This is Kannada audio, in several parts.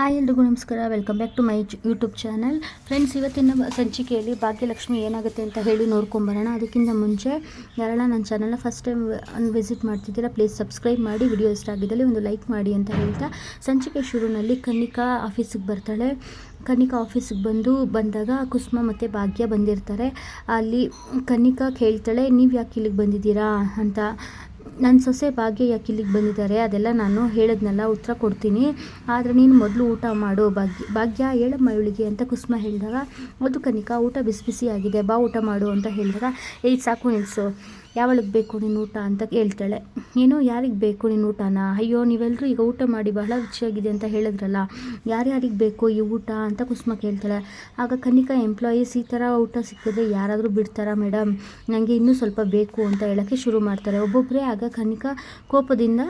ಹಾಯ್ ಎಲ್ರಿಗೂ ನಮಸ್ಕಾರ. Welcome back to my YouTube channel friends ಇವತ್ತಿನ ಸಂಚಿಕೆಯಲ್ಲಿ ಭಾಗ್ಯಲಕ್ಷ್ಮಿ ಏನಾಗುತ್ತೆ ಅಂತ ಹೇಳಿ ನೋಡ್ಕೊಂಬರೋಣ ಅದಕ್ಕಿಂತ ಮುಂಚೆ ಯಾರಲ್ಲ ನನ್ನ ಚಾನಲ್ನ ಫಸ್ಟ್ ಟೈಮ್ ವಿಸಿಟ್ ಮಾಡ್ತಿದ್ದೀರಾ ಪ್ಲೀಸ್ ಸಬ್ಸ್ಕ್ರೈಬ್ ಮಾಡಿ. ವಿಡಿಯೋ ಇಷ್ಟ ಆಗಿದ್ದಲ್ಲಿ ಒಂದು ಲೈಕ್ ಮಾಡಿ ಅಂತ ಹೇಳ್ತಾ ಸಂಚಿಕೆ ಶುರುನಲ್ಲಿ ಕನ್ನಿಕಾ ಆಫೀಸಿಗೆ ಬರ್ತಾಳೆ. ಕನ್ನಿಕಾ ಆಫೀಸಿಗೆ ಬಂದು ಬಂದಾಗ ಕುಸುಮ ಮತ್ತು ಭಾಗ್ಯ ಬಂದಿರ್ತಾರೆ. ಅಲ್ಲಿ ಕನ್ನಿಕಾ ಕೇಳ್ತಾಳೆ ನೀವು ಯಾಕೆ ಇಲ್ಲಿಗೆ ಬಂದಿದ್ದೀರಾ? ಅಂತ. ನನ್ನ ಸೊಸೆ ಭಾಗ್ಯ ಯಾಕೆ ಇಲ್ಲಿಗೆ ಬಂದಿದ್ದಾರೆ, ಅದೆಲ್ಲ ನಾನು ಹೇಳಿದ್ನಲ್ಲ ಉತ್ತರ ಕೊಡ್ತೀನಿ. ಆದರೆ ನೀನು ಮೊದಲು ಊಟ ಮಾಡು, ಭಾಗ್ಯ ಭಾಗ್ಯ ಹೇಳಮ್ಮ ಇವಳಿಗೆ ಅಂತ ಕುಸುಮ ಹೇಳಿದಾಗ ಅದು ಕನಿಕಾ ಊಟ ಬಿಸಿ ಬಿಸಿ ಆಗಿದೆ ಬಾ ಊಟ ಮಾಡು ಅಂತ ಹೇಳಿದಾಗ, ಏಯ್, ಸಾಕು ನಿಲ್ಲಿಸು ಯಾವಳಿಗೆ ಬೇಕು ನಿನ್ನ ಊಟ ಅಂತ ಹೇಳ್ತಾಳೆ. ಏನು ಯಾರಿಗೆ ಬೇಕು ನಿನ್ನ ಊಟನ? ಅಯ್ಯೋ ನೀವೆಲ್ಲರೂ ಈಗ ಊಟ ಮಾಡಿ ಬಹಳ ರುಚಿಯಾಗಿದೆ ಅಂತ ಹೇಳಿದ್ರಲ್ಲ, ಯಾರ್ಯಾರಿಗೆ ಬೇಕು ಈ ಊಟ? ಅಂತ ಕುಸುಮ ಕೇಳ್ತಾಳೆ. ಆಗ ಕನಿಕಾ ಎಂಪ್ಲಾಯೀಸ್ ಈ ಥರ ಊಟ ಸಿಕ್ಕಿದ್ರೆ ಯಾರಾದರೂ ಬಿಡ್ತಾರಾ ಮೇಡಮ್ ನನಗೆ ಇನ್ನೂ ಸ್ವಲ್ಪ ಬೇಕು ಅಂತ ಹೇಳೋಕ್ಕೆ ಶುರು ಮಾಡ್ತಾರೆ. ಒಬ್ಬೊಬ್ಬರೇ ಆಗ ಕನಿಕಾ ಕೋಪದಿಂದ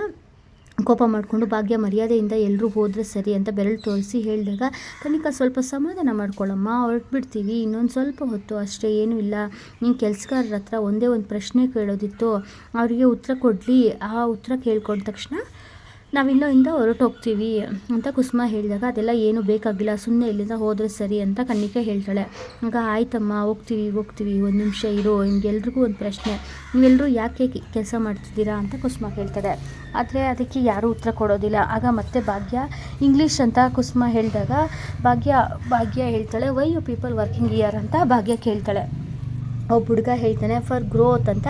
ಕೋಪ ಮಾಡಿಕೊಂಡು ಭಾಗ್ಯ ಮರ್ಯಾದೆಯಿಂದ ಎಲ್ಲರೂ ಹೋದರೆ ಸರಿ ಅಂತ ಬೆರಳು ತೋರಿಸಿ ಹೇಳಿದಾಗ, ತನಿಕ, ಸ್ವಲ್ಪ ಸಮಾಧಾನ ಮಾಡ್ಕೊಳ್ಳಮ್ಮ ಹೊರಟ್ಬಿಡ್ತೀವಿ. ಇನ್ನೊಂದು ಸ್ವಲ್ಪ ಹೊತ್ತು ಅಷ್ಟೇ, ಏನೂ ಇಲ್ಲ. ನಿಮ್ಮ ಕೆಲಸಗಾರರ ಹತ್ರ ಒಂದೇ ಒಂದು ಪ್ರಶ್ನೆ ಕೇಳೋದಿತ್ತು. ಅವರಿಗೆ ಉತ್ತರ ಕೊಡಲಿ. ಆ ಉತ್ತರ ಕೇಳ್ಕೊಂಡ ತಕ್ಷಣ ನಾವಿಲ್ಲಿಂದ ಹೊರಟೋಗ್ತೀವಿ ಅಂತ ಕುಸುಮ ಹೇಳಿದಾಗ ಅದೆಲ್ಲ ಏನೂ ಬೇಕಾಗಿಲ್ಲ ಸುಮ್ಮನೆ ಇಲ್ಲಿಂದ ಹೋದರೆ ಸರಿ ಅಂತ ಕಣ್ಣಿಕೆ ಹೇಳ್ತಾಳೆ. ಈಗ ಆಯ್ತಮ್ಮ, ಹೋಗ್ತೀವಿ ಹೋಗ್ತೀವಿ, ಒಂದು ನಿಮಿಷ ಇರೋ, ನಿಮ್ಗೆಲ್ರಿಗೂ ಒಂದು ಪ್ರಶ್ನೆ. ನೀವೆಲ್ಲರೂ ಯಾಕೆ ಕೆಲಸ ಮಾಡ್ತಿದ್ದೀರಾ? ಅಂತ ಕುಸುಮ ಕೇಳ್ತಾಳೆ ಆದರೆ ಅದಕ್ಕೆ ಯಾರೂ ಉತ್ತರ ಕೊಡೋದಿಲ್ಲ. ಆಗ ಮತ್ತೆ ಭಾಗ್ಯ ಇಂಗ್ಲೀಷ್ ಅಂತ ಕುಸುಮ ಹೇಳಿದಾಗ ಭಾಗ್ಯ ಭಾಗ್ಯ ಹೇಳ್ತಾಳೆ why you people working year ಅಂತ ಭಾಗ್ಯ ಕೇಳ್ತಾಳೆ. ಒಬ್ಬ ಹುಡುಗ ಹೇಳ್ತಾನೆ ಫಾರ್ ಗ್ರೋತ್ ಅಂತ.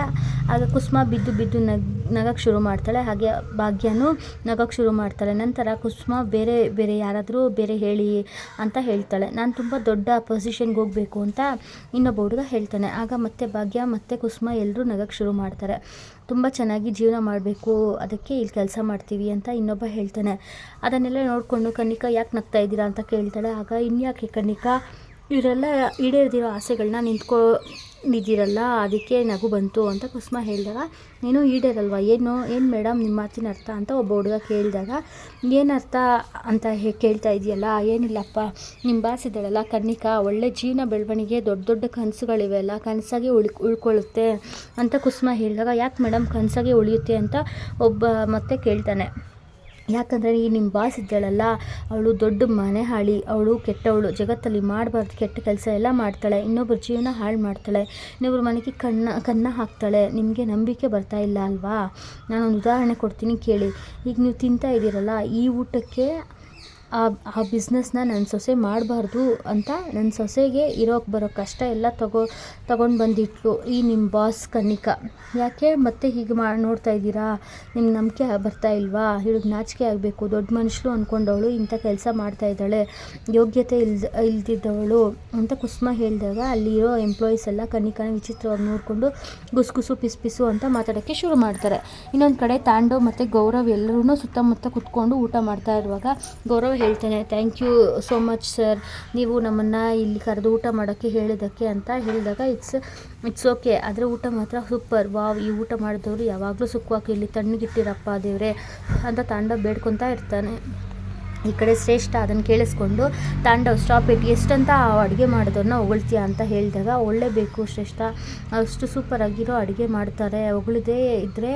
ಆಗ ಕುಸುಮ ಬಿದ್ದು ಬಿದ್ದು ನಗ್ ನಗಕ್ಕೆ ಶುರು ಮಾಡ್ತಾಳೆ. ಹಾಗೆ ಭಾಗ್ಯನೂ ನಗಕ್ಕೆ ಶುರು ಮಾಡ್ತಾಳೆ. ನಂತರ ಕುಸುಮ ಬೇರೆ ಬೇರೆ ಯಾರಾದರೂ ಬೇರೆ ಹೇಳಿ ಅಂತ ಹೇಳ್ತಾಳೆ. ನಾನು ತುಂಬ ದೊಡ್ಡ ಪೊಸಿಷನ್ಗೆ ಹೋಗಬೇಕು ಅಂತ ಇನ್ನೊಬ್ಬ ಹುಡುಗ ಹೇಳ್ತಾನೆ. ಆಗ ಮತ್ತೆ ಭಾಗ್ಯ, ಮತ್ತು ಕುಸುಮ ಎಲ್ಲರೂ ನಗಕ್ಕೆ ಶುರು ಮಾಡ್ತಾರೆ. ತುಂಬ ಚೆನ್ನಾಗಿ ಜೀವನ ಮಾಡಬೇಕು. ಅದಕ್ಕೆ ಇಲ್ಲಿ ಕೆಲಸ ಮಾಡ್ತೀವಿ ಅಂತ ಇನ್ನೊಬ್ಬ ಹೇಳ್ತಾನೆ. ಅದನ್ನೆಲ್ಲ ನೋಡಿಕೊಂಡು, ಕನ್ನಿಕಾ, ಯಾಕೆ ನಗ್ತಾ ಇದ್ದೀರಾ? ಅಂತ ಕೇಳ್ತಾಳೆ. ಆಗ ಇನ್ಯಾಕೆ ಕನ್ನಿಕಾ? ಇವರೆಲ್ಲ ಈಡೇರ್ದಿರೋ ಆಸೆಗಳನ್ನ ನಿಂತ್ಕೊಂಡಿದ್ದೀರಲ್ಲ ಅದಕ್ಕೆ ನಗು ಬಂತು ಅಂತ ಕುಸುಮ ಹೇಳಿದಾಗ, ನೀನು ಈಡೇರಲ್ವ? ಏನು ಏನು ಮೇಡಮ್ ನಿಮ್ಮ ಮಾತಿನ ಅರ್ಥ? ಅಂತ ಒಬ್ಬ ಹುಡುಗ ಕೇಳಿದಾಗ, ಏನು ಅರ್ಥ? ಅಂತ ಹೇ, ಕೇಳ್ತಾ ಇದೆಯಲ್ಲ, ಏನಿಲ್ಲಪ್ಪ ನಿಮ್ಮ ಬಾಸ್ ಇದ್ದಾಳಲ್ಲ, ಕನ್ನಿಕಾ, ಒಳ್ಳೆ ಜೀವನ ಬೆಳವಣಿಗೆ, ದೊಡ್ಡ ದೊಡ್ಡ ಕನಸುಗಳಿವೆಲ್ಲ, ಕನಸಾಗಿ ಉಳ್, ಉಳ್ಕೊಳ್ಳುತ್ತೆ. ಅಂತ ಕುಸುಮ ಹೇಳಿದಾಗ, ಯಾಕೆ ಮೇಡಮ್ ಕನಸಾಗೆ ಉಳಿಯುತ್ತೆ? ಅಂತ ಒಬ್ಬ ಮತ್ತೆ ಕೇಳ್ತಾನೆ. ಯಾಕಂದರೆ ಈ ನಿಮ್ಮ ಬಾಸ್ ಇದ್ದಾಳಲ್ಲ, ಅವಳು ದೊಡ್ಡ ಮನೆ ಹಾಳಿ ಅವಳು ಕೆಟ್ಟವಳು, ಜಗತ್ತಲ್ಲಿ ಮಾಡಬಾರ್ದು, ಕೆಟ್ಟ ಕೆಲಸ ಎಲ್ಲ ಮಾಡ್ತಾಳೆ ಇನ್ನೊಬ್ಬರ ಜೀವನ ಹಾಳು ಮಾಡ್ತಾಳೆ ಇನ್ನೊಬ್ಬರ ಮನೆಗೆ ಕಣ್ಣ ಕನ್ನ ಹಾಕ್ತಾಳೆ, ನಿಮಗೆ ನಂಬಿಕೆ ಬರ್ತಾ ಇಲ್ಲ ಅಲ್ವಾ? ನಾನೊಂದು ಉದಾಹರಣೆ ಕೊಡ್ತೀನಿ ಕೇಳಿ. ಈಗ ನೀವು ತಿಂತಾ ಇದ್ದೀರಲ್ಲ ಈ ಊಟಕ್ಕೆ ಆ ಆ ಬಿಸ್ನೆಸ್ನ ನನ್ನ ಸೊಸೆ ಮಾಡಬಾರ್ದು ಅಂತ ನನ್ನ ಸೊಸೆಗೆ ಇರೋಕ್ಕೆ ಬರೋ ಕಷ್ಟ ಎಲ್ಲ ತಗೋ, ತಗೊಂಡು ಬಂದಿಟ್ಲು ಈ ನಿಮ್ಮ ಬಾಸ್ ಕನ್ನಿಕಾ. ಯಾಕೆ? ಮತ್ತೆ ಹೀಗೆ ಮಾ, ನೋಡ್ತಾ ಇದ್ದೀರಾ? ನಿಮ್ಗೆ ನಂಬಿಕೆ ಬರ್ತಾ ಇಲ್ವಾ? ಇವಳಿಗೆ ನಾಚಿಕೆ ಆಗಬೇಕು. ದೊಡ್ಡ ಮನುಷ್ಯರು ಅಂದ್ಕೊಂಡವಳು ಇಂಥ ಕೆಲಸ ಮಾಡ್ತಾ ಇದ್ದಾಳೆ. ಯೋಗ್ಯತೆ ಇಲ್ದ, ಇಲ್ದಿದ್ದವಳು ಅಂತ ಕುಸುಮ ಹೇಳಿದಾಗ ಅಲ್ಲಿರೋ ಎಂಪ್ಲಾಯೀಸ್ ಎಲ್ಲ ಕನ್ನಿಕಾನ ವಿಚಿತ್ರವಾಗಿ ನೋಡಿಕೊಂಡು ಗುಸು ಗುಸು, ಪಿಸ್ ಪಿಸು ಅಂತ ಮಾತಾಡೋಕ್ಕೆ ಶುರು ಮಾಡ್ತಾರೆ. ಇನ್ನೊಂದು ಕಡೆ ತಾಂಡವ್ ಮತ್ತು ಗೌರವ್ ಎಲ್ಲರೂ ಸುತ್ತಮುತ್ತ ಕುತ್ಕೊಂಡು ಊಟ ಮಾಡ್ತಾ ಇರುವಾಗ ಗೌರವ್ ಹೇಳ್ತಾನೆ. Thank you so much sir ನೀವು ನಮ್ಮನ್ನು ಇಲ್ಲಿ ಕರೆದು ಊಟ ಮಾಡೋಕ್ಕೆ ಹೇಳಿದ್ದಕ್ಕೆ ಅಂತ ಹೇಳಿದಾಗ ಇಟ್ಸ್ ಇಟ್ಸ್ ಓಕೆ ಆದರೆ ಊಟ ಮಾತ್ರ ಸೂಪರ್ ವಾವ್, ಈ ಊಟ ಮಾಡಿದವರು ಯಾವಾಗಲೂ ಸುಖವಾಗಿ ಇಲ್ಲಿ ತಣ್ಣಗಿಟ್ಟಿರಪ್ಪ ದೇವರೇ ಅಂತ ತಾಂಡ ಬೇಡ್ಕೊತಾ ಇರ್ತಾನೆ. ಈ ಕಡೆ ಶ್ರೇಷ್ಠ ಅದನ್ನು ಕೇಳಿಸ್ಕೊಂಡು ತಾಂಡವ್ ಸ್ಟಾಪ್ ಇಟ್ ಎಷ್ಟಂತ ಅಡುಗೆ ಮಾಡೋದನ್ನ ಹೊಗಳ್ತೀಯ ಅಂತ ಹೇಳಿದಾಗ ಒಳ್ಳೇಬೇಕು ಶ್ರೇಷ್ಠ. ಅಷ್ಟು ಸೂಪರಾಗಿರೋ ಅಡುಗೆ ಮಾಡ್ತಾರೆ. ಹೊಗಳದೇ ಇದ್ದರೆ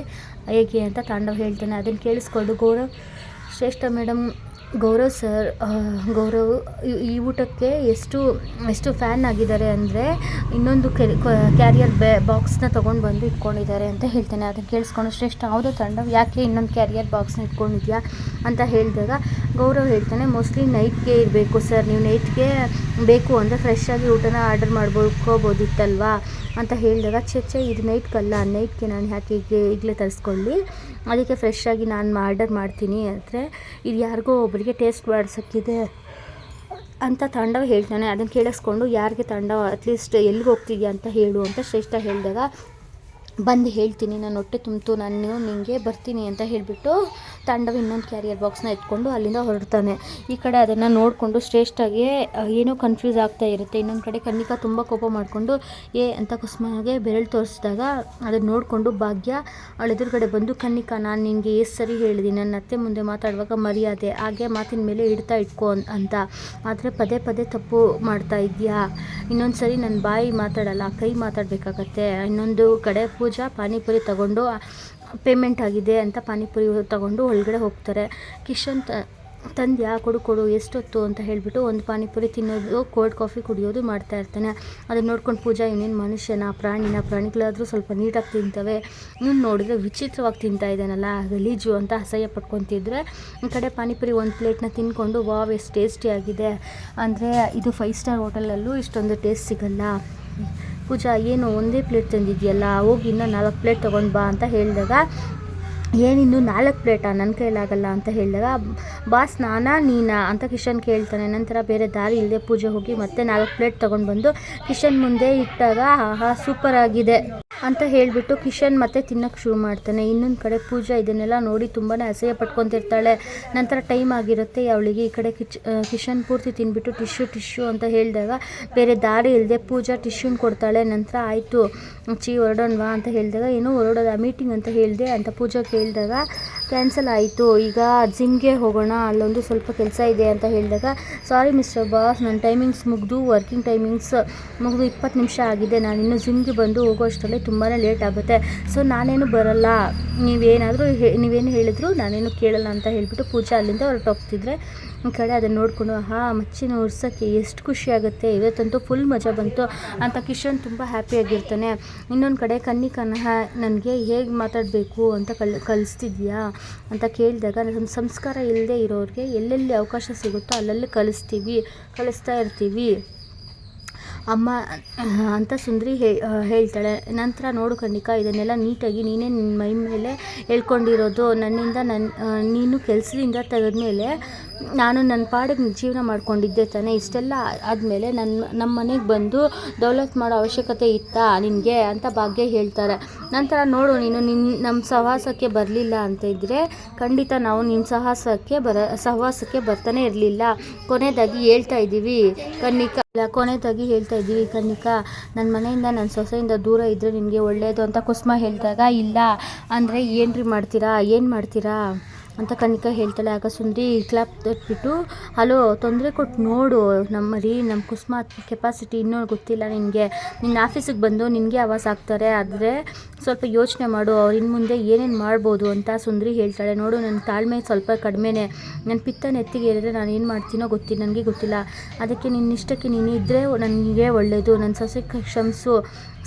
ಹೇಗೆ ಅಂತ ತಾಂಡವ್ ಹೇಳ್ತಾನೆ. ಅದನ್ನು ಕೇಳಿಸ್ಕೊಂಡು, ಗೌರವ್, ಶ್ರೇಷ್ಠ ಮೇಡಮ್ ಗೌರವ್ ಸರ್ ಗೌರವ್, ಈ ಊಟಕ್ಕೆ ಎಷ್ಟು ಎಷ್ಟು ಫ್ಯಾನ್ ಆಗಿದ್ದಾರೆ ಅಂದರೆ ಇನ್ನೊಂದು ಕ್ಯಾರಿಯರ್ ಬ್ಯಾ ಬಾಕ್ಸ್ನ ತೊಗೊಂಡು ಬಂದು ಇಟ್ಕೊಂಡಿದ್ದಾರೆ ಅಂತ ಹೇಳ್ತೇನೆ. ಅದನ್ನು ಕೇಳಿಸ್ಕೊಂಡು ಶ್ರೇಷ್ಠ, ಯಾವುದು ತಂಡ ಯಾಕೆ ಇನ್ನೊಂದು ಕ್ಯಾರಿಯರ್ ಬಾಕ್ಸ್ನ ಇಟ್ಕೊಂಡಿದ್ಯಾ ಅಂತ ಹೇಳಿದಾಗ ಗೌರವ್ ಹೇಳ್ತಾನೆ ಮೋಸ್ಟ್ಲಿ ನೈಟ್ಗೆ ಇರಬೇಕು ಸರ್. ನೀವು ನೈಟ್ಗೆ ಬೇಕು ಅಂದರೆ ಫ್ರೆಶ್ ಆಗಿ ಊಟನ ಆರ್ಡರ್ ಮಾಡ್ಬೋಕೋಬೋದಿತ್ತಲ್ವಾ ಅಂತ ಹೇಳಿದಾಗ ಚೆ ಇದು ನೈಟ್ಗಲ್ಲ ನೈಟ್ಗೆ ನಾನು ಯಾಕೆ ಈಗ ಈಗಲೇ ತರಿಸ್ಕೊಳ್ಳಿ? ಅದಕ್ಕೆ ಫ್ರೆಶ್ಶಾಗಿ ನಾನು ಆರ್ಡರ್ ಮಾಡ್ತೀನಿ ಅಂದರೆ ಇದು ಯಾರಿಗೋ ಒಬ್ಬರಿಗೆ ಟೇಸ್ಟ್ ಮಾಡ್ಸೋಕ್ಕಿದೆ ಅಂತ ತಾಂಡವ ಹೇಳ್ತಾನೆ. ಅದನ್ನು ಕೇಳಿಸ್ಕೊಂಡು, ಯಾರಿಗೆ ತಾಂಡವ? ಅಟ್ಲೀಸ್ಟ್ ಎಲ್ಲಿಗೆ ಹೋಗ್ತಿದ್ಯಾ? ಅಂತ ಹೇಳು ಅಂತ ಶ್ರೇಷ್ಠ ಹೇಳಿದಾಗ ಬಂದು ಹೇಳ್ತೀನಿ ನಾನು ಹೊಟ್ಟೆ ತುಂಬಿತು, ನಾನು ನಿಮಗೆ ಬರ್ತೀನಿ ಅಂತ ಹೇಳಿಬಿಟ್ಟು ತಾಂಡವ ಇನ್ನೊಂದು ಕ್ಯಾರಿಯರ್ ಬಾಕ್ಸ್ನ ಎತ್ಕೊಂಡು ಅಲ್ಲಿಂದ ಹೊರಡ್ತಾನೆ. ಈ ಕಡೆ ಅದನ್ನು ನೋಡಿಕೊಂಡು ಶ್ರೇಷ್ಠಾಗೆ ಏನೋ ಕನ್ಫ್ಯೂಸ್ ಆಗ್ತಾ ಇರುತ್ತೆ. ಇನ್ನೊಂದು ಕಡೆ ಕನ್ನಿಕಾ ತುಂಬ ಕೋಪ ಮಾಡಿಕೊಂಡು, ಏ, ಅಂತ ಕುಸ್ಮಾಗೆ ಬೆರಳು ತೋರಿಸಿದಾಗ ಅದನ್ನು ನೋಡಿಕೊಂಡು ಭಾಗ್ಯ ಅವಳು ಎದುರುಗಡೆ ಬಂದು, ಕನ್ನಿಕಾ, ನಾನು ನಿನಗೆ ಎಷ್ಟು ಸರಿ ಹೇಳಿದ್ದೀನಿ ನನ್ನ ಅತ್ತೆ ಮುಂದೆ ಮಾತಾಡುವಾಗ ಮರ್ಯಾದೆ, ಹಾಗೆ ಮಾತಿನ ಮೇಲೆ ಇಡ್ತಾ ಇಟ್ಕೊ ಅಂತ. ಆದರೆ ಪದೇ ಪದೇ ತಪ್ಪು ಮಾಡ್ತಾ ಇದೆಯಾ? ಇನ್ನೊಂದು ಸರಿ ನನ್ನ ಬಾಯಿ ಮಾತಾಡಲ್ಲ, ಕೈ ಮಾತಾಡಬೇಕಾಗತ್ತೆ. ಇನ್ನೊಂದು ಕಡೆ ಪೂಜಾ ಪಾನಿಪುರಿ ತಗೊಂಡು ಪೇಮೆಂಟ್ ಆಗಿದೆ ಅಂತ ಪಾನಿಪುರಿ ತಗೊಂಡು ಒಳಗಡೆ ಹೋಗ್ತಾರೆ. ಕಿಶನ್ ತ ತಂದ್ಯಾ ಕೊಡು ಕೊಡು, ಎಷ್ಟೊತ್ತು ಅಂತ ಹೇಳಿಬಿಟ್ಟು ಒಂದು ಪಾನಿಪುರಿ ತಿನ್ನೋದು ಕೋಲ್ಡ್ ಕಾಫಿ ಕುಡಿಯೋದು ಮಾಡ್ತಾ ಇರ್ತಾನೆ. ಅದನ್ನ ನೋಡ್ಕೊಂಡು ಪೂಜಾ ಇನ್ನೇನು ಮನುಷ್ಯನ, ಪ್ರಾಣಿನ, ಪ್ರಾಣಿಗಳಾದರೂ ಸ್ವಲ್ಪ ನೀಟಾಗಿ ತಿಂತವೆ. ಇನ್ನು ನೋಡಿದ್ರೆ ವಿಚಿತ್ರವಾಗಿ ತಿಂತಾ ಇದ್ದಾನಲ್ಲ, ಗಲೀಜು ಅಂತ ಅಸಹ್ಯ ಪಡ್ಕೊತಿದ್ರೆ ಈ ಕಡೆ ಪಾನಿಪುರಿ ಒಂದು ಪ್ಲೇಟ್ನ ತಿನ್ಕೊಂಡು, ವಾವ್, ಎಷ್ಟು ಟೇಸ್ಟಿಯಾಗಿದೆ ಅಂದರೆ ಇದು ಫೈವ್ ಸ್ಟಾರ್ ಹೋಟೆಲಲ್ಲೂ ಇಷ್ಟೊಂದು ಟೇಸ್ಟ್ ಸಿಗಲ್ಲ. ಪೂಜಾ, ಏನು ಒಂದೇ ಪ್ಲೇಟ್ ತಂದಿದ್ಯಲ್ಲ, ಹೋಗಿ ಇನ್ನೂ ನಾಲ್ಕು ಪ್ಲೇಟ್ ತೊಗೊಂಡು ಬಾ ಅಂತ ಹೇಳಿದಾಗ, ಏನಿನ್ನು ನಾಲ್ಕು ಪ್ಲೇಟಾ ನನ್ನ ಕೈಲಾಗಲ್ಲ ಅಂತ ಹೇಳಿದಾಗ, ಬಾ ಸ್ನಾನ, ನೀನಾ ಅಂತ ಕಿಶನ್ ಕೇಳ್ತಾನೆ. ನಂತರ ಬೇರೆ ದಾರಿ ಇಲ್ಲದೆ ಪೂಜೆ ಹೋಗಿ ಮತ್ತೆ ನಾಲ್ಕು ಪ್ಲೇಟ್ ತೊಗೊಂಡು ಬಂದು ಕಿಶನ್ ಮುಂದೆ ಇಟ್ಟಾಗ, ಆಹಾ ಸೂಪರ್ ಆಗಿದೆ. ಅಂತ ಹೇಳಿಬಿಟ್ಟು ಕಿಶನ್ ಮತ್ತೆ ತಿನ್ನೋಕ್ಕೆ ಶುರು ಮಾಡ್ತಾನೆ. ಇನ್ನೊಂದು ಕಡೆ ಪೂಜಾ ಇದನ್ನೆಲ್ಲ ನೋಡಿ ತುಂಬಾ ಅಸಹ್ಯ ಪಟ್ಕೊತಿರ್ತಾಳೆ. ನಂತರ ಟೈಮ್ ಆಗಿರುತ್ತೆ. ಅವಳಿಗೆ ಈ ಕಡೆ ಕಿಶನ್ ಪೂರ್ತಿ ತಿನ್ಬಿಟ್ಟು ಟಿಶ್ಯೂ ಟಿಶ್ಯೂ ಅಂತ ಹೇಳಿದಾಗ ಬೇರೆ ದಾರಿ ಇಲ್ಲದೆ ಪೂಜಾ ಟಿಶ್ಯೂನ್ ಕೊಡ್ತಾಳೆ. ನಂತರ ಆಯಿತು, ಚಿ ಹೊರಡೋಣವಾ ಅಂತ ಹೇಳಿದಾಗ, ಏನೋ ಹೊರಡೋದ, ಮೀಟಿಂಗ್ ಅಂತ ಹೇಳಿದೆ ಅಂತ ಪೂಜಾ ಕೇಳಿದಾಗ ಕ್ಯಾನ್ಸಲ್ ಆಯಿತು. ಈಗ ಜಿಮ್ಗೆ ಹೋಗೋಣ, ಅಲ್ಲೊಂದು ಸ್ವಲ್ಪ ಕೆಲಸ ಇದೆ ಅಂತ ಹೇಳಿದಾಗ ಸಾರಿ ಮಿಸ್ಟರ್ ಬಾಸ್ ನನ್ನ ಟೈಮಿಂಗ್ಸ್ ಮುಗಿದು ವರ್ಕಿಂಗ್ ಟೈಮಿಂಗ್ಸ್ ಮುಗಿದು ಇಪ್ಪತ್ತು ನಿಮಿಷ ಆಗಿದೆ. ನಾನು ಇನ್ನೂ ಜಿಮ್ಗೆ ಬಂದು ಹೋಗೋ ಅಷ್ಟರಲ್ಲಿ ತುಂಬಾ ಲೇಟ್ ಆಗುತ್ತೆ. ಸೊ ನಾನೇನು ಬರಲ್ಲ. ನೀವೇನಾದರೂ ನೀವೇನು ಹೇಳಿದ್ರು ನಾನೇನು ಕೇಳಲ್ಲ ಅಂತ ಹೇಳಿಬಿಟ್ಟು ಪೂಜಾ ಅಲ್ಲಿಂದ ಹೊರಟೋಗ್ತಿದ್ರೆ ಈ ಕಡೆ ಅದನ್ನು ನೋಡಿಕೊಂಡು ಹಾ ಮಚ್ಚಿನ ಉರ್ಸೋಕ್ಕೆ ಎಷ್ಟು ಖುಷಿ ಆಗುತ್ತೆ. ಇವತ್ತಂತೂ ಫುಲ್ ಮಜಾ ಬಂತು. ಅಂತ ಕಿಶನ್ ತುಂಬ ಹ್ಯಾಪಿಯಾಗಿರ್ತಾನೆ ಇನ್ನೊಂದು ಕಡೆ ಕನ್ನಿಕನ ನನಗೆ ಹೇಗೆ ಮಾತಾಡಬೇಕು? ಅಂತ ಕಲ್ ಕಲಿಸ್ತಿದ್ಯಾ ಅಂತ ಕೇಳಿದಾಗ ನಮ್ಮ ಸಂಸ್ಕಾರ ಇಲ್ಲದೆ ಇರೋರಿಗೆ ಎಲ್ಲೆಲ್ಲಿ ಅವಕಾಶ ಸಿಗುತ್ತೋ ಅಲ್ಲಲ್ಲಿ ಕಲಿಸ್ತೀವಿ ಕಲಿಸ್ತಾ ಇರ್ತೀವಿ. ಅಮ್ಮ, ಅಂತ ಸುಂದರಿ ಹೇಳ್ತಾಳೆ. ನಂತರ ನೋಡು ಕಣಿಕಾ ಇದನ್ನೆಲ್ಲ ನೀಟಾಗಿ ನೀನೇ ನಿನ್ನ ಮೈ ಮೇಲೆ ಹೇಳ್ಕೊಂಡಿರೋದು. ನನ್ನಿಂದ ನನ್ನ ನೀನು ಕೆಲಸದಿಂದ ತೆಗೆದ್ಮೇಲೆ ನಾನು ನನ್ನ ಪಾಡಿಗೆ ಜೀವನ ಮಾಡ್ಕೊಂಡಿದ್ದೆ ತಾನೇ. ಇಷ್ಟೆಲ್ಲ ಆದಮೇಲೆ ನನ್ನ ನಮ್ಮ ಮನೆಗೆ ಬಂದು ದೌಲತ್ ಮಾಡೋ ಅವಶ್ಯಕತೆ ಇತ್ತಾ ನಿನಗೆ ಅಂತ ಭಾಗ್ಯ ಹೇಳ್ತಾರೆ. ನಂತರ ನೋಡು, ನೀನು ನಿನ್ನ ನಮ್ಮ ಸಹವಾಸಕ್ಕೆ ಬರಲಿಲ್ಲ ಅಂತ ಇದ್ದರೆ ಖಂಡಿತ ನಾವು ನಿನ್ನ ಸಹವಾಸಕ್ಕೆ ಬರ, ಸಹವಾಸಕ್ಕೆ ಬರ್ತಾನೆ ಇರಲಿಲ್ಲ. ಕೊನೆಯದಾಗಿ ಹೇಳ್ತಾ ಇದ್ದೀವಿ ಕನ್ನಿಕಾ ಇಲ್ಲ ಕೊನೆಯದಾಗಿ ಹೇಳ್ತಾ ಇದ್ದೀವಿ, ಕನ್ನಿಕಾ. ನನ್ನ ಮನೆಯಿಂದ ನನ್ನ ಸೊಸೆಯಿಂದ ದೂರ ಇದ್ದರೆ ನಿನಗೆ ಒಳ್ಳೆಯದು ಅಂತ ಕುಸುಮ ಹೇಳಿದಾಗ, ಇಲ್ಲ, ಅಂದರೆ ಏನ್ರಿ ಮಾಡ್ತೀರಾ, ಏನು ಮಾಡ್ತೀರಾ ಅಂತ ಕನ್ನಿಕಾ ಹೇಳ್ತಾಳೆ. ಆಗ ಸುಂದ್ರಿ ಕ್ಲಾಪ್ ತಟ್ಬಿಟ್ಟು ಹಲೋ, ತೊಂದರೆ ಕೊಟ್ಟು ನೋಡು ನಮ್ಮ ರೀ ನಮ್ಮ ಕುಸುಮ ಕೆಪಾಸಿಟಿ ಇನ್ನೂ ಗೊತ್ತಿಲ್ಲ ನಿನಗೆ. ನಿನ್ನ ಆಫೀಸಿಗೆ ಬಂದು ನಿನಗೆ ಆವಾಸ ಆಗ್ತಾರೆ, ಆದರೆ ಸ್ವಲ್ಪ ಯೋಚನೆ ಮಾಡು, ಅವ್ರು ಇನ್ನು ಮುಂದೆ ಏನೇನು ಮಾಡ್ಬೋದು ಅಂತ ಸುಂದರಿ ಹೇಳ್ತಾಳೆ. ನೋಡು ನನ್ನ ತಾಳ್ಮೆ ಸ್ವಲ್ಪ ಕಡಿಮೆನೇ. ನನ್ನ ಪಿತ್ತ ನೆತ್ತಿಗೆ ಏರಿದ್ರೆ ನಾನು ಏನು ಮಾಡ್ತೀನೋ ಗೊತ್ತಿಲ್ಲ ನನಗೆ ಗೊತ್ತಿಲ್ಲ. ಅದಕ್ಕೆ ನಿನ್ನ ಇಷ್ಟಕ್ಕೆ ನೀನು ಇದ್ದರೆ ನನಗೆ ಒಳ್ಳೆಯದು ನನ್ನ ಸೊಸೆ ಕ್ಷಮಿಸು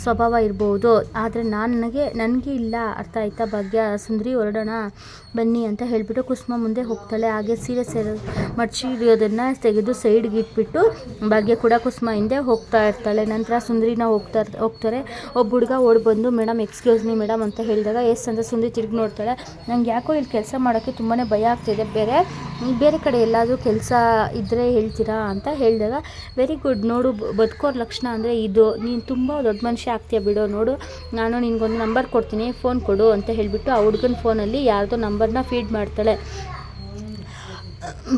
ಸ್ವಭಾವ ಇರ್ಬೋದು. ಆದರೆ ನಾನು ನನಗೆ ನನಗೆ ಇಲ್ಲ. ಅರ್ಥ ಆಯ್ತಾ ಭಾಗ್ಯ? ಸುಂದರಿ ಹೊರಡೋಣ, ಬನ್ನಿ ಅಂತ ಹೇಳಿಬಿಟ್ಟು ಕುಸುಮ ಮುಂದೆ ಹೋಗ್ತಾಳೆ. ಹಾಗೆ ಸೀರೆ ಸೇರ, ಮಡ್ಚಿ ಹಿಡಿಯೋದನ್ನು ತೆಗೆದು ಸೈಡ್ಗೆ ಇಟ್ಬಿಟ್ಟು ಭಾಗ್ಯ ಕೂಡ ಕುಸುಮ ಹಿಂದೆ ಹೋಗ್ತಾ ಇರ್ತಾಳೆ. ನಂತರ ಸುಂದರಿನ ಹೋಗ್ತಾ ಹೋಗ್ತಾರೆ. ಒಬ್ಬ ಹುಡುಗ ಓಡಿ ಬಂದು ಮೇಡಮ್ ಎಕ್ಸ್ಕ್ಯೂಸ್ ಮೀ ಮೇಡಮ್ ಅಂತ ಹೇಳಿದಾಗ, ಎಸ್ ಅಂತ ಸುಂದಿ ತಿರುಗಿ ನೋಡ್ತಾಳೆ. ನಂಗೆ ಯಾಕೋ ಇಲ್ಲಿ ಕೆಲಸ ಮಾಡೋಕ್ಕೆ ತುಂಬಾ ಭಯ ಆಗ್ತಿದೆ. ಬೇರೆ ಬೇರೆ ಕಡೆ ಎಲ್ಲಾದರೂ ಕೆಲಸ ಇದ್ದರೆ ಹೇಳ್ತೀರಾ ಅಂತ ಹೇಳಿದಾಗ, ವೆರಿ ಗುಡ್, ನೋಡು ಬದುಕೋರ ಲಕ್ಷಣ ಅಂದರೆ ಇದು. ನೀನು ತುಂಬ ದೊಡ್ಡ ಮನುಷ್ಯ ಆಗ್ತೀಯ ಬಿಡು. ನೋಡು, ನಾನು ನಿನಗೊಂದು ನಂಬರ್ ಕೊಡ್ತೀನಿ, ಫೋನ್ ಕೊಡು ಅಂತ ಹೇಳಿಬಿಟ್ಟು ಆ ಹುಡುಗನ ಫೋನಲ್ಲಿ ಯಾರ್ದೋ ನಂಬರ್ನ ಫೀಡ್ ಮಾಡ್ತಾಳೆ.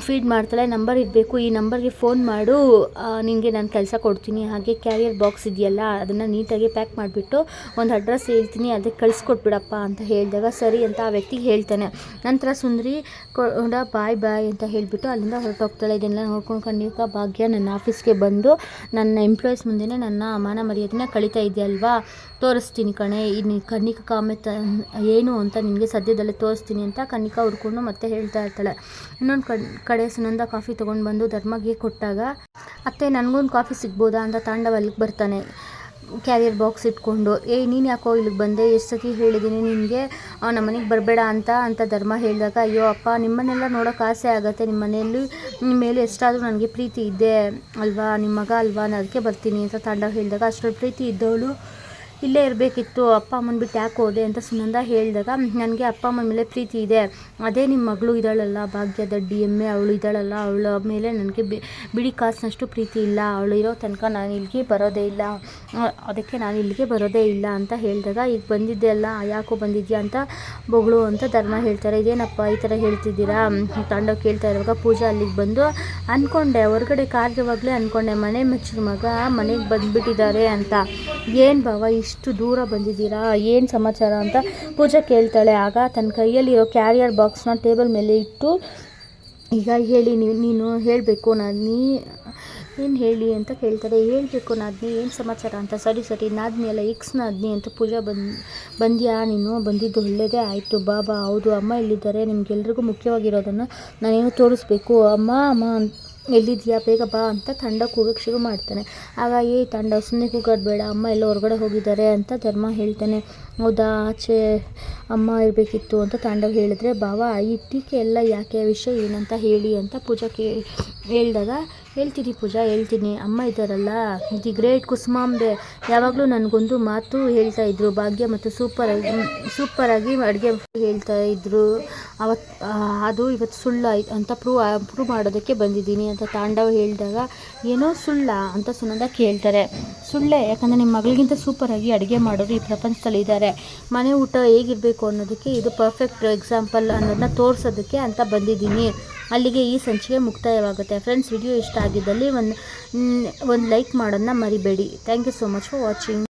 ಫೀಡ್ ಮಾಡ್ತಾಳೆ ನಂಬರ್ ಇರಬೇಕು ಈ ನಂಬರ್ಗೆ ಫೋನ್ ಮಾಡು ನಿನಗೆ ನಾನು ಕೆಲಸ ಕೊಡ್ತೀನಿ. ಹಾಗೆ ಕ್ಯಾರಿಯರ್ ಬಾಕ್ಸ್ ಇದೆಯಲ್ಲ, ಅದನ್ನು ನೀಟಾಗಿ ಪ್ಯಾಕ್ ಮಾಡಿಬಿಟ್ಟು ಒಂದು ಅಡ್ರೆಸ್ ಹೇಳ್ತೀನಿ ಅದಕ್ಕೆ ಕಳಿಸ್ಕೊಟ್ಬಿಡಪ್ಪ ಅಂತ ಹೇಳಿದಾಗ ಸರಿ ಅಂತ ಆ ವ್ಯಕ್ತಿಗೆ ಹೇಳ್ತಾನೆ. ನಂತರ ಸುಂದರಿ ಕೂಡ ಬಾಯ್ ಬಾಯ್ ಅಂತ ಹೇಳಿಬಿಟ್ಟು ಅಲ್ಲಿಂದ ಹೊರಟೋಗ್ತಾಳೆ. ಇದನ್ನೆಲ್ಲ ನೋಡ್ಕೊಂಡು ಕನ್ನಿಕಾ ಭಾಗ್ಯ ನನ್ನ ಆಫೀಸ್ಗೆ ಬಂದು ನನ್ನ ಎಂಪ್ಲಾಯೀಸ್ ಮುಂದೆನೇ ನನ್ನ ಮಾನ ಮರ್ಯಾದೆನ ಕಳೀತಾ ಇದೆಯಲ್ವಾ? ತೋರಿಸ್ತೀನಿ ಕಣೆ. ಇನ್ನು ಕನ್ನಿಕ ಕಾಮೆತ ಏನು ಅಂತ ನಿನಗೆ ಸದ್ಯದಲ್ಲೇ ತೋರಿಸ್ತೀನಿ ಅಂತ ಕನ್ನಿಕಾ ಹುಡ್ಕೊಂಡು ಮತ್ತೆ ಹೇಳ್ತಾ ಇರ್ತಾಳೆ. ಇನ್ನೊಂದು ಕಡ್ ಸುನಂದ ಕಾಫಿ ತೊಗೊಂಡು ಬಂದು ಧರ್ಮಗೆ ಕೊಟ್ಟಾಗ, ಅತ್ತೆ, ನನಗೊಂದು ಕಾಫಿ ಸಿಗ್ಬೋದಾ ಅಂತ ತಾಂಡವ ಅಲ್ಲಿಗೆ ಬರ್ತಾನೆ. ಕ್ಯಾರಿಯರ್ ಬಾಕ್ಸ್ ಇಟ್ಕೊಂಡು ಏಯ್ ನೀನು ಯಾಕೋ ಇಲ್ಲಿಗೆ ಬಂದೆ? ಎಷ್ಟು ಸತಿ ಹೇಳಿದ್ದೀನಿ ನಿನಗೆ? ನಮ್ಮ ಮನೆಗೆ ಬರಬೇಡ ಅಂತ ಅಂತ ಧರ್ಮ ಹೇಳಿದಾಗ, ಅಯ್ಯೋ, ಅಪ್ಪ, ನಿಮ್ಮನ್ನೆಲ್ಲ ನೋಡೋಕೆ ಆಸೆ ಆಗುತ್ತೆ. ನಿಮ್ಮ ಮನೆಯಲ್ಲಿ ನಿಮ್ಮ ಮೇಲೆ ಎಷ್ಟಾದರೂ ನನಗೆ ಪ್ರೀತಿ ಇದೆ ಅಲ್ವಾ? ನಿಮ್ಮ ಮಗ ಅಲ್ವಾ? ಅದಕ್ಕೆ ಬರ್ತೀನಿ, ಅಂತ ತಾಂಡವ ಹೇಳಿದಾಗ ಅಷ್ಟೊಂದು ಪ್ರೀತಿ ಇದ್ದವಳು ಇಲ್ಲೇ ಇರಬೇಕಿತ್ತು, ಅಪ್ಪ ಅಮ್ಮನ ಬಿಟ್ಟು ಯಾಕೆ ಹೋದೆ ಅಂತ ಸುನಂದ ಹೇಳಿದಾಗ, ನನಗೆ ಅಪ್ಪ ಅಮ್ಮನ ಮೇಲೆ ಪ್ರೀತಿ ಇದೆ. ಅದೇ ನಿಮ್ಮ ಮಗಳು ಇದ್ದಾಳಲ್ಲ, ಭಾಗ್ಯದ ಡಿ ಎಮ್ಮೆ ಅವಳು ಇದ್ದಾಳಲ್ಲ, ಅವಳ ಮೇಲೆ ನನಗೆ ಬಿಡಿ ಕಾಸಿನಷ್ಟು ಪ್ರೀತಿ ಇಲ್ಲ. ಅವಳು ಇರೋ ತನಕ ನಾನು ಇಲ್ಲಿಗೆ ಬರೋದೇ ಇಲ್ಲ. ಅದಕ್ಕೆ ನಾನು ಇಲ್ಲಿಗೆ ಬರೋದೇ ಇಲ್ಲ ಅಂತ ಹೇಳಿದಾಗ, ಈಗ ಬಂದಿದ್ದೆ ಅಲ್ಲ, ಯಾಕೋ ಬಂದಿದ್ಯಾ ಅಂತ ಬೊಗಳು ಅಂತ ಧರ್ಮ ಹೇಳ್ತಾರೆ. ಇದೇನಪ್ಪ ಈ ಥರ ಹೇಳ್ತಿದ್ದೀರಾ? ತಾಂಡವ ಕೇಳ್ತಾ ಇರುವಾಗ ಪೂಜಾ ಅಲ್ಲಿಗೆ ಬಂದು ಅಂದ್ಕೊಂಡೆ ಹೊರಗಡೆ ಕಾರ್ಯವಾಗಲೇ ಅಂದ್ಕೊಂಡೆ ಮನೆ ಮೆಚ್ಚಿದ ಮಗ ಮನೆಗೆ ಬಂದುಬಿಟ್ಟಿದ್ದಾರೆ ಅಂತ. ಏನು ಭಾವ ಇಷ್ಟು ದೂರ ಬಂದಿದ್ದೀರಾ? ಏನು ಸಮಾಚಾರ ಅಂತ ಪೂಜಾ ಕೇಳ್ತಾಳೆ. ಆಗ ತನ್ನ ಕೈಯಲ್ಲಿರೋ ಕ್ಯಾರಿಯರ್ ಬಾಕ್ಸ್ನ ಟೇಬಲ್ ಮೇಲೆ ಇಟ್ಟು, ಈಗ ಹೇಳಿ ನೀವು ನೀನು ಹೇಳಬೇಕು ನಾನು ನೀ ಏನು ಹೇಳಿ ಅಂತ ಕೇಳ್ತಾರೆ ಹೇಳಬೇಕು ನಾದಿನಿ, ಏನು ಸಮಾಚಾರ ಅಂತ? ಸರಿ ಸರಿ, ನಾದಿನಿ ಅಲ್ಲ ಎಕ್ಸ್ ನಾದಿನಿ ಅಂತ ಪೂಜಾ ಬಂದು ಬಂದ್ಯಾ? ನೀನು ಬಂದಿದ್ದು ಒಳ್ಳೆಯದೇ ಆಯಿತು. ಬಾಬಾ ಹೌದು. ಅಮ್ಮ ಇಲ್ಲಿದ್ದಾರೆ ನಿಮ್ಗೆಲ್ರಿಗೂ ಮುಖ್ಯವಾಗಿರೋದನ್ನು ನಾನೇನು ತೋರಿಸ್ಬೇಕು? ಅಮ್ಮ ಅಮ್ಮ ಅಂತ ಎಲ್ಲಿದ್ಯಾ? ಬೇಗ ಬಾ ಅಂತ ತಂಡ ಕೂಗಕ್ಕೆ ಶುರು ಮಾಡ್ತಾನೆ. ಆಗ, ಏ ತಂಡ ಸುಮ್ಮನೆ ಕೂಗಾಡಬೇಡ. ಅಮ್ಮ ಎಲ್ಲ ಹೊರಗಡೆ ಹೋಗಿದ್ದಾರೆ ಅಂತ ಧರ್ಮ ಹೇಳ್ತಾನೆ. ಹೌದಾ? ಆಚೆ ಅಮ್ಮ ಇರಬೇಕಿತ್ತು ಅಂತ ತಾಂಡವ್ ಹೇಳಿದ್ರೆ, ಬಾವ, ಈ ಎಲ್ಲ ಯಾಕೆ? ವಿಷಯ ಏನಂತ ಹೇಳಿ ಅಂತ ಪೂಜಾ ಕೇ ಹೇಳಿದಾಗ, ಹೇಳ್ತೀನಿ ಪೂಜಾ, ಹೇಳ್ತೀನಿ. ಅಮ್ಮ ಇದ್ದಾರಲ್ಲ ದಿ ಗ್ರೇಟ್ ಕುಸುಮಾಂಬೆ. ಯಾವಾಗಲೂ ನನಗೊಂದು ಮಾತು ಹೇಳ್ತಾ ಇದ್ರು, ಭಾಗ್ಯ ಮತ್ತು ಸೂಪರಾಗಿ ಸೂಪರಾಗಿ ಅಡುಗೆ ಹೇಳ್ತಾ ಇದ್ರು. ಅವತ್ತು ಅದು ಇವತ್ತು ಸುಳ್ಳಾಯ್ತು ಅಂತ ಪ್ರೂವ್ ಪ್ರೂವ್ ಮಾಡೋದಕ್ಕೆ ಬಂದಿದ್ದೀನಿ ಅಂತ ತಾಂಡವ್ ಹೇಳಿದಾಗ, ಏನೋ ಸುಳ್ಳ ಅಂತ ಸುನಂದ ಕೇಳ್ತಾರೆ. ಸುಳ್ಳೆ, ಯಾಕಂದರೆ ನಿಮ್ಮ ಮಗಳಿಗಿಂತ ಸೂಪರಾಗಿ ಅಡುಗೆ ಮಾಡೋರು ಈ ಪ್ರಪಂಚದಲ್ಲಿ ಇದ್ದಾರೆ. ಮನೆ ಊಟ ಹೇಗಿರಬೇಕು ಅನ್ನೋದಕ್ಕೆ ಇದು ಪರ್ಫೆಕ್ಟ್ ಎಕ್ಸಾಂಪಲ್ ಅನ್ನೋದನ್ನ ತೋರಿಸೋದಕ್ಕೆ ಅಂತ ಬಂದಿದ್ದೀನಿ. ಅಲ್ಲಿಗೆ ಈ ಸಂಚಿಕೆ ಮುಕ್ತಾಯವಾಗುತ್ತೆ. ಫ್ರೆಂಡ್ಸ್ ವಿಡಿಯೋ ಇಷ್ಟ ಆಗಿದ್ದಲ್ಲಿ ಒಂದು ಒಂದು ಲೈಕ್ ಮಾಡೋದನ್ನ ಮರಿಬೇಡಿ. Thank you so much for watching